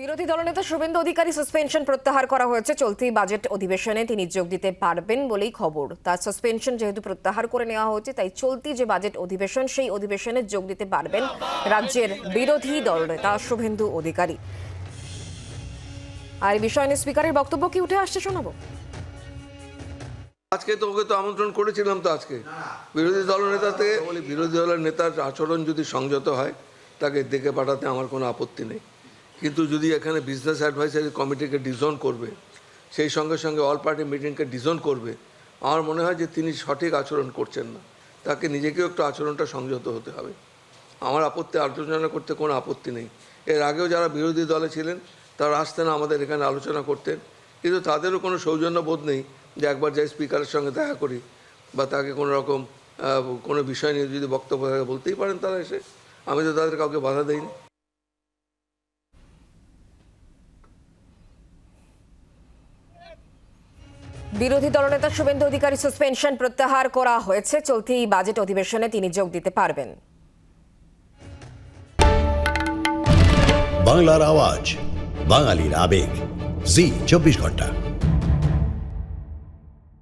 বিরোধী দলনেতা শুভেন্দু অধিকারী সাসপেনশন প্রত্যাহার করা হয়েছে। চলতি বাজেট অধিবেশনে তিনি যোগ দিতে পারবেন বলেই খবর। তার সাসপেনশন যেহেতু প্রত্যাহার করে নেওয়া হয়েছে তাই চলতি যে বাজেট অধিবেশন সেই অধিবেশনে যোগ দিতে পারবেন রাজ্যের বিরোধী দলনেতা শুভেন্দু অধিকারী। আর এই বিষয় নিয়ে স্পিকারের বক্তব্য কি উঠে আসছে শোনাবো? আজকে তো ওকে তো আমন্ত্রণ করেছিলাম তো আজকে। বিরোধী দল নেতা বলি বিরোধী দলের নেতার আচরণ যদি সংযত হয় তাকে ডেকে পাঠাতে আমার কোনো আপত্তি নেই। কিন্তু যদি এখানে বিজনেস অ্যাডভাইসারি কমিটিকে ডিজোন করবে, সেই সঙ্গে সঙ্গে অল পার্টি মিটিংকে ডিজোন করবে, আমার মনে হয় যে তিনি সঠিক আচরণ করছেন না। তাকে নিজেকেও একটু আচরণটা সংযত হতে হবে। আমার আপত্তি আলোচনা করতে কোনো আপত্তি নেই। এর আগেও যারা বিরোধী দলে ছিলেন, তারা আসতেন আমাদের এখানে আলোচনা করতেন। কিন্তু তাদেরও কোনো সৌজন্য বোধ নেই যে একবার যাই স্পিকারের সঙ্গে দেখা করি বা তাকে কোনো রকম কোনো বিষয় নিয়ে যদি বক্তব্য থাকে বলতেই পারেন তারা এসে। আমি তো তাদের কাউকে বাধা দেইনি। বিরোধী দলনেতা শুভেন্দু অধিকারী সাসপেনশন প্রত্যাহার করা হয়েছে। চলতি বাজেট অধিবেশনে তিনি যোগ দিতে পারবেন। বাংলার আওয়াজ, বাঙালির আবেগ। জি, চব্বিশ ঘণ্টা।